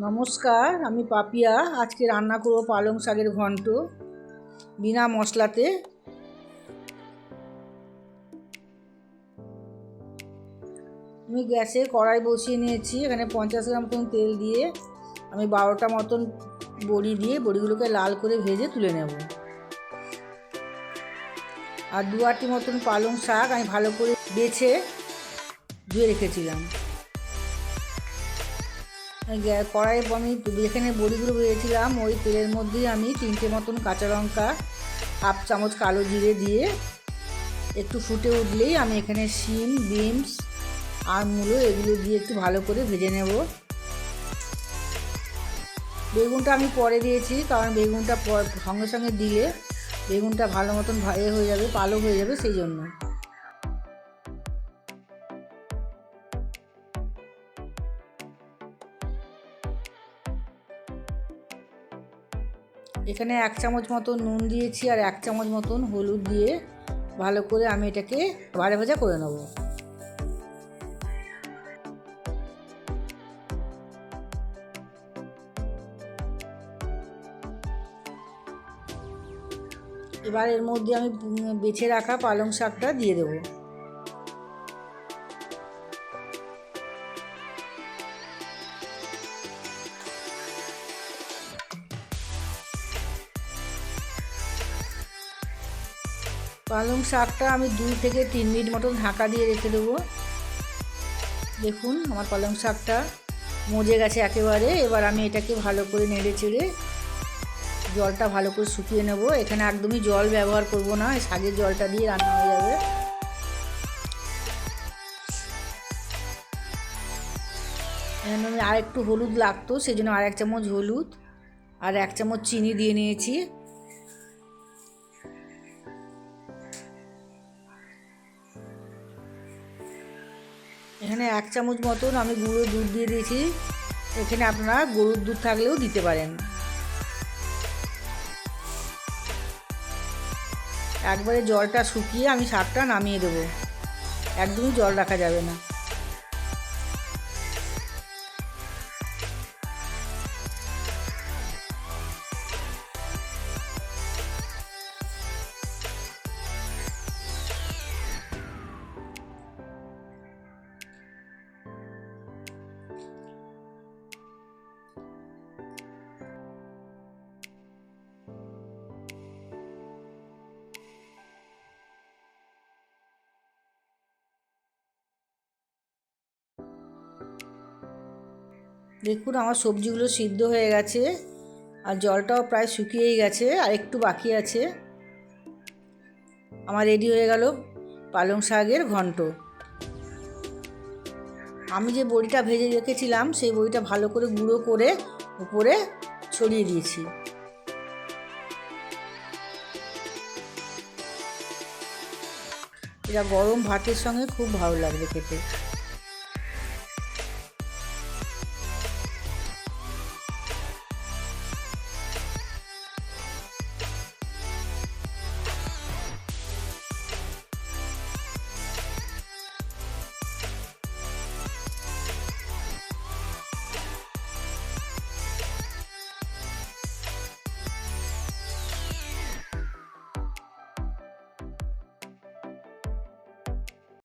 নমস্কার, আমি পাপিয়া। আজকে রান্না করব পালং শাকের ঘন্ট, বিনা মশলাতে। আমি গ্যাসে কড়াই বসিয়ে নিয়েছি, এখানে পঞ্চাশ গ্রাম মতন তেল দিয়ে আমি বারোটা মতন বড়ি দিয়ে বড়িগুলোকে লাল করে ভেজে তুলে নেব। আর দু আটটি মতন পালং শাক আমি ভালো করে বেছে ধুয়ে রেখেছিলাম। গ্যা- কড়াইয়ে আমি যেখানে বড়িগুলো ভেজেছিলাম। ওই তেলের মধ্যেই আমি তিনটে মতন কাঁচা লঙ্কা, হাফ চামচ কালো জিরে দিয়ে একটু ফুটে উঠলেই আমি এখানে শিম, বিনস আর মূলো এগুলো দিয়ে একটু ভালো করে ভেজে নেব। বেগুনটা আমি পরে দিয়েছি, কারণ বেগুনটা সঙ্গে সঙ্গে দিলে বেগুনটা ভালো মতন ভা- এ হয়ে যাবে পালো হয়ে যাবে সেই জন্য। এখানে এক চামচ মতন নুন দিয়েছি আর এক চামচ মতন হলুদ দিয়ে ভালো করে আমি এটাকে ভাজা ভাজা করে নেব। এবার এর মধ্যে আমি বেছে রাখা পালং শাকটা দিয়ে দেবো। পালং শাকটা আমি দুই থেকে তিন মিনিট মতন ঢাকা দিয়ে রেখে দেবো। দেখুন, আমার পালং শাকটা মজে গেছে একেবারে। এবার আমি এটাকে ভালো করে নেড়ে চেড়ে জলটা ভালো করে শুকিয়ে নেব। এখানে একদমই জল ব্যবহার করব না শাকের জলটা দিয়ে রান্না হয়ে যাবে। আমি আর একটু হলুদ লাগতো সেই জন্য আর এক চামচ হলুদ আর এক চামচ চিনি দিয়ে নিয়েছি। এখানে এক চামচ মতন আমি গুঁড়ো দুধ দিয়ে দিয়েছি। এখানে আপনারা গরুর দুধ থাকলেও দিতে পারেন। একবারে জলটা শুকিয়ে আমি শাকটা নামিয়ে দেবো। একদমই জল রাখা যাবে না। দেখুন আমার সবজিগুলো সিদ্ধ হয়ে গেছে আর জলটাও প্রায় শুকিয়েই গেছে আর একটু বাকি আছে। আমার রেডি হয়ে গেল পালং শাকের ঘন্ট। আমি যে বড়িটা ভেজে রেখেছিলাম, সেই বড়িটা ভালো করে গুঁড়ো করে উপরে ছড়িয়ে দিয়েছি। এটা গরম ভাতের সঙ্গে খুব ভালো লাগবে খেতে।